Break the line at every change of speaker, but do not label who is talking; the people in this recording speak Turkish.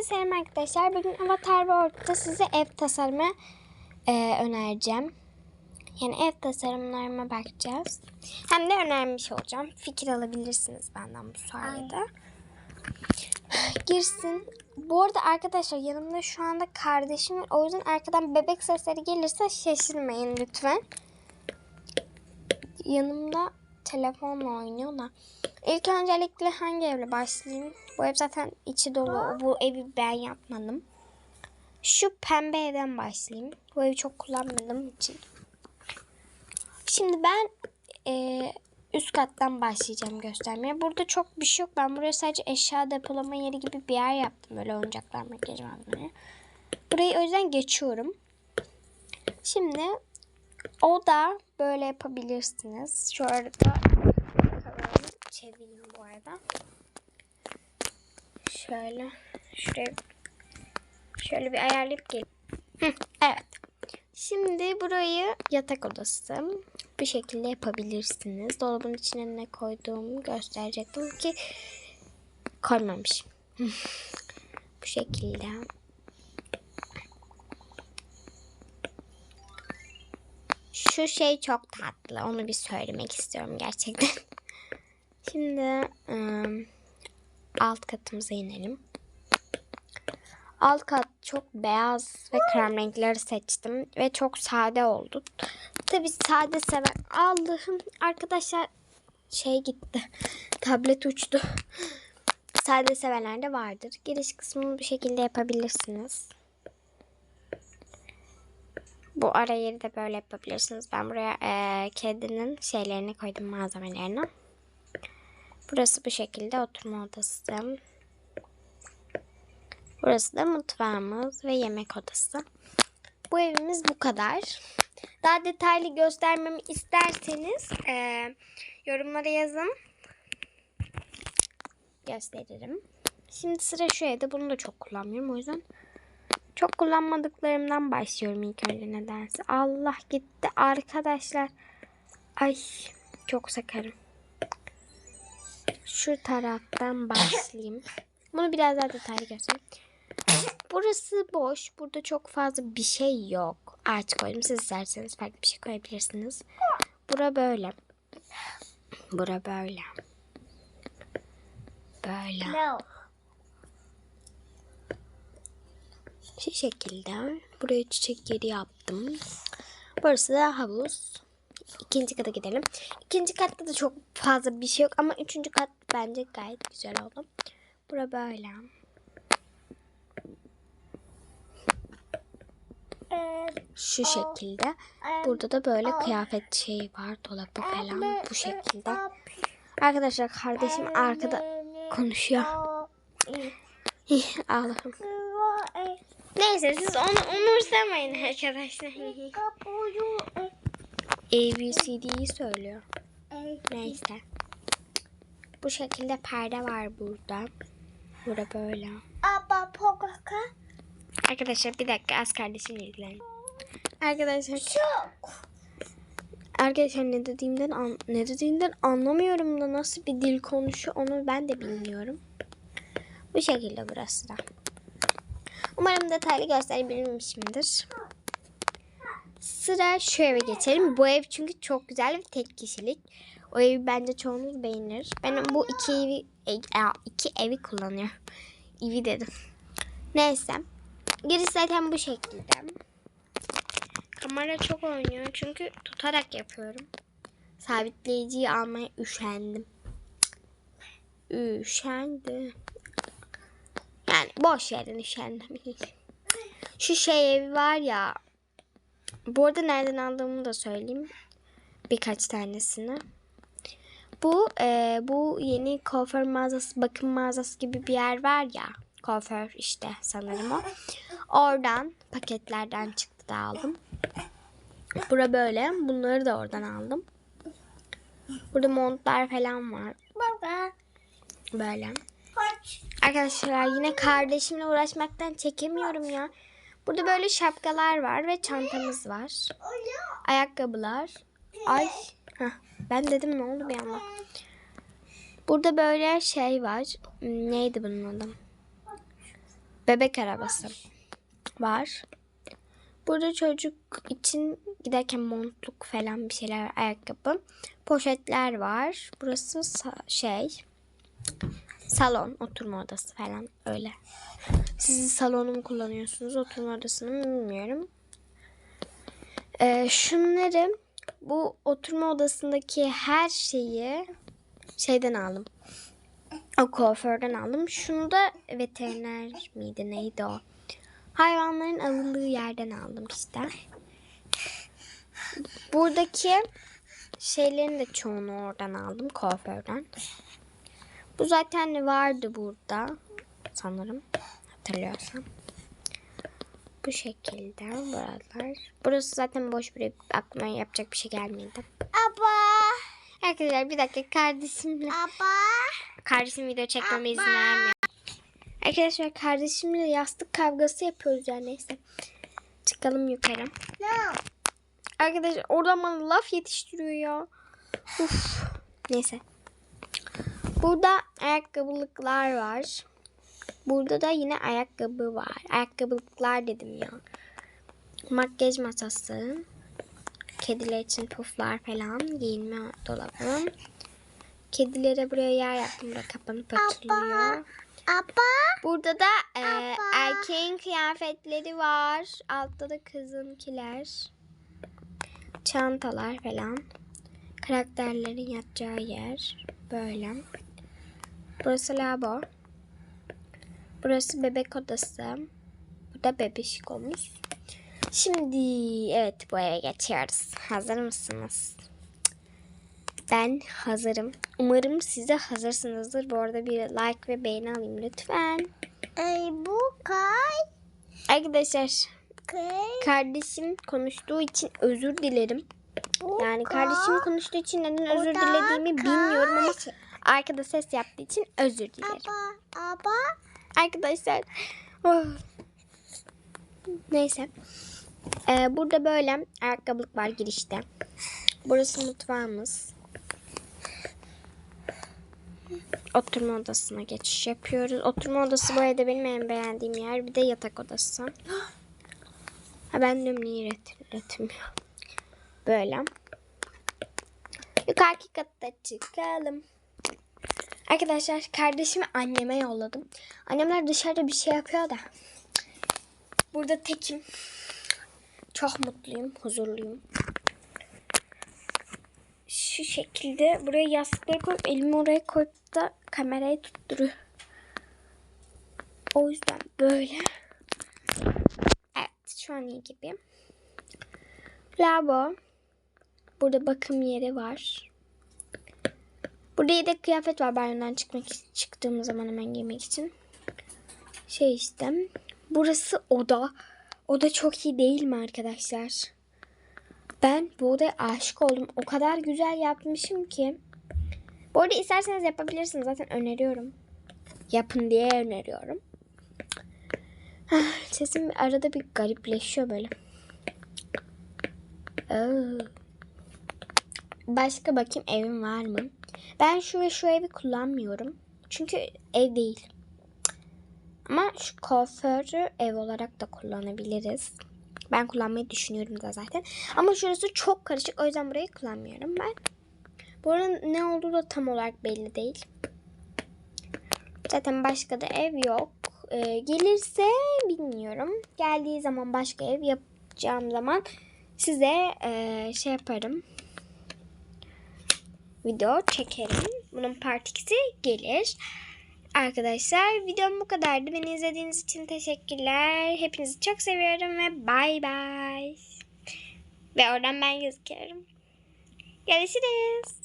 Hepinize selam arkadaşlar. Bugün Avatar World'da size ev tasarımı e, önereceğim. Yani ev tasarımlarıma bakacağız. Hem de önermiş olacağım. Fikir alabilirsiniz benden bu sayede. Girsin. Bu arada arkadaşlar yanımda şu anda kardeşim var. O yüzden arkadan bebek sesleri gelirse şaşırmayın lütfen. Yanımda telefonla oynuyor da. İlk öncelikle hangi evle başlayayım? Bu ev zaten içi dolu. Bu evi ben yapmadım. Şu pembe evden başlayayım. Bu evi çok kullanmadığım için. Şimdi ben e, üst kattan başlayacağım göstermeye. Burada çok bir şey yok. Ben buraya sadece eşya depolama yeri gibi bir yer yaptım. Böyle oyuncaklar, makyaj malzemeleri. Burayı o yüzden geçiyorum. Şimdi o da böyle yapabilirsiniz. Şu arada çevireyim bu arada. Şöyle şuraya şöyle bir ayarlayıp gel. Evet. Şimdi burayı yatak odası bir şekilde yapabilirsiniz. Dolabın içine ne koyduğumu gösterecektim ki koymamışım. bu şekilde. Şu şey çok tatlı. Onu bir söylemek istiyorum gerçekten. Şimdi alt katımıza inelim. Alt kat çok beyaz ve krem renkleri seçtim ve çok sade oldu. Tabi sade seven Allah'ım arkadaşlar şey gitti. Tablet uçtu. Sade sevenler de vardır. Giriş kısmını bu şekilde yapabilirsiniz. Bu ara yeri de böyle yapabilirsiniz. Ben buraya e, kedinin şeylerini koydum malzemelerini. Burası bu şekilde oturma odası. Burası da mutfağımız ve yemek odası. Bu evimiz bu kadar. Daha detaylı göstermemi isterseniz e, yorumlara yazın. Gösteririm. Şimdi sıra şu evde. Bunu da çok kullanmıyorum. O yüzden çok kullanmadıklarımdan başlıyorum ilk önce nedense. Allah gitti arkadaşlar. Ay çok sakarım. Şu taraftan başlayayım. Bunu biraz daha detaylı göstereyim. Burası boş. Burada çok fazla bir şey yok. Ağaç koydum. Siz isterseniz farklı bir şey koyabilirsiniz. Bura böyle. Bura böyle. Böyle.
No.
Şu şekilde. Buraya çiçek yeri yaptım. Burası da havuz. İkinci kata gidelim. İkinci katta da çok fazla bir şey yok ama üçüncü kat bence gayet güzel oldu. Bura böyle.
Ee,
Şu şekilde. Burada da böyle kıyafet şeyi var. Dolabı falan bu şekilde. Arkadaşlar kardeşim arkada konuşuyor. Allah'ım. Neyse siz onu umursamayın arkadaşlar. ABCD'yi söylüyor. Neyse. Bu şekilde perde var burada. Burada böyle. Arkadaşlar bir dakika az kardeşimle ilgilenin. Arkadaşlar
Çok.
arkadaşlar ne dediğimden an- ne dediğinden anlamıyorum da nasıl bir dil konuşuyor onu ben de bilmiyorum. Bu şekilde burası da. Umarım detaylı gösterebilmişimdir. Sıra şu eve geçelim. Bu ev çünkü çok güzel ve tek kişilik. O evi bence çoğunuz beğenir. Ben bu iki evi e, iki evi kullanıyorum. Evi dedim. Neyse. Giriş zaten bu şekilde. Kamera çok oynuyor çünkü tutarak yapıyorum. Sabitleyiciyi almaya üşendim. Üşendim. Boş yerden üşendim. Şu şey evi var ya. Bu arada nereden aldığımı da söyleyeyim. Birkaç tanesini. Bu e, bu yeni kuaför mağazası, bakım mağazası gibi bir yer var ya. Kuaför işte sanırım o. Oradan paketlerden çıktı da aldım. Bura böyle. Bunları da oradan aldım. Burada montlar falan var. Böyle. Arkadaşlar yine kardeşimle uğraşmaktan çekemiyorum ya. Burada böyle şapkalar var ve çantamız var. Ayakkabılar. Ay. Heh, ben dedim ne oldu bir anda. Burada böyle şey var. Neydi bunun adı? bebek arabası var. Burada çocuk için giderken montluk falan bir şeyler ayakkabı. Poşetler var. Burası şey salon, oturma odası falan öyle. Siz salonu mu kullanıyorsunuz, oturma odasını mı bilmiyorum. Ee, şunları bu oturma odasındaki her şeyi şeyden aldım. O kuaförden aldım. Şunu da veteriner miydi neydi o? Hayvanların alındığı yerden aldım işte. Buradaki şeylerin de çoğunu oradan aldım kuaförden. Bu zaten vardı burada sanırım hatırlıyorsam. Bu şekilde buralar. Burası zaten boş bir aklıma yapacak bir şey gelmedi.
Aba.
Arkadaşlar bir dakika kardeşimle
Aba.
kardeşim video çekmeme izin vermiyor. Arkadaşlar kardeşimle yastık kavgası yapıyoruz yani neyse. Çıkalım yukarı.
No.
Arkadaşlar oradan bana laf yetiştiriyor ya. Uf. Neyse. Burada ayakkabılıklar var. Burada da yine ayakkabı var. Ayakkabılıklar dedim ya. Makyaj masası. Kediler için puflar falan. Giyinme dolabı. Kedilere buraya yer yaptım. Burada kapanıp açılıyor.
Aba.
Burada da e,
Abla.
erkeğin kıyafetleri var. Altta da kızınkiler. Çantalar falan. Karakterlerin yatacağı yer. Böyle. Burası lavabo. Burası bebek odası. Bu da bebişkomuz. Şimdi evet bu eve geçiyoruz. Hazır mısınız? Ben hazırım. Umarım siz de hazırsınızdır. Bu arada bir like ve beğeni alayım lütfen.
Ay bu kay.
Arkadaşlar
Kay.
kardeşim konuştuğu için özür dilerim.
Bu
Yani
kay.
kardeşim konuştuğu için neden özür dilediğimi bilmiyorum ama
kaç.
Arkada ses yaptığı için özür dilerim.
Aba. Aba.
Arkadaşlar oh. neyse. Ee, burada böyle ayakkabılık var girişte. Burası mutfağımız. Oturma odasına geçiş yapıyoruz. Oturma odası bu arada benim en beğendiğim yer. Bir de yatak odası. Ha ben diyorum niye üret- üretmiyor. Böyle. Yukarıki katta çıkalım. Arkadaşlar kardeşimi anneme yolladım. Annemler dışarıda bir şey yapıyor da. Burada tekim. Çok mutluyum, huzurluyum. Şu şekilde buraya yastıkları koyup elimi oraya koyup da kamerayı tutturuyor. O yüzden böyle. Evet şu an iyi gibi. Lavabo. Burada bakım yeri var. Burada yedek kıyafet var banyodan çıkmak çıktığım zaman hemen giymek için. Şey işte. Burası oda. Oda çok iyi değil mi arkadaşlar? Ben bu odaya aşık oldum. O kadar güzel yapmışım ki. Bu arada isterseniz yapabilirsiniz. Zaten öneriyorum. Yapın diye öneriyorum. Ah, Sesim arada bir garipleşiyor böyle. Başka bakayım evim var mı? Ben ve şu evi kullanmıyorum. Çünkü ev değil. Ama şu kuaförü ev olarak da kullanabiliriz. Ben kullanmayı düşünüyorum da zaten. Ama şurası çok karışık. O yüzden burayı kullanmıyorum ben. Bu ne olduğu da tam olarak belli değil. Zaten başka da ev yok. Ee, gelirse bilmiyorum. Geldiği zaman başka ev yapacağım zaman size e, şey yaparım. Video çekerim. Bunun part 2'si gelir. Arkadaşlar videom bu kadardı. Beni izlediğiniz için teşekkürler. Hepinizi çok seviyorum ve bay bay. Ve oradan ben gözüküyorum. Görüşürüz.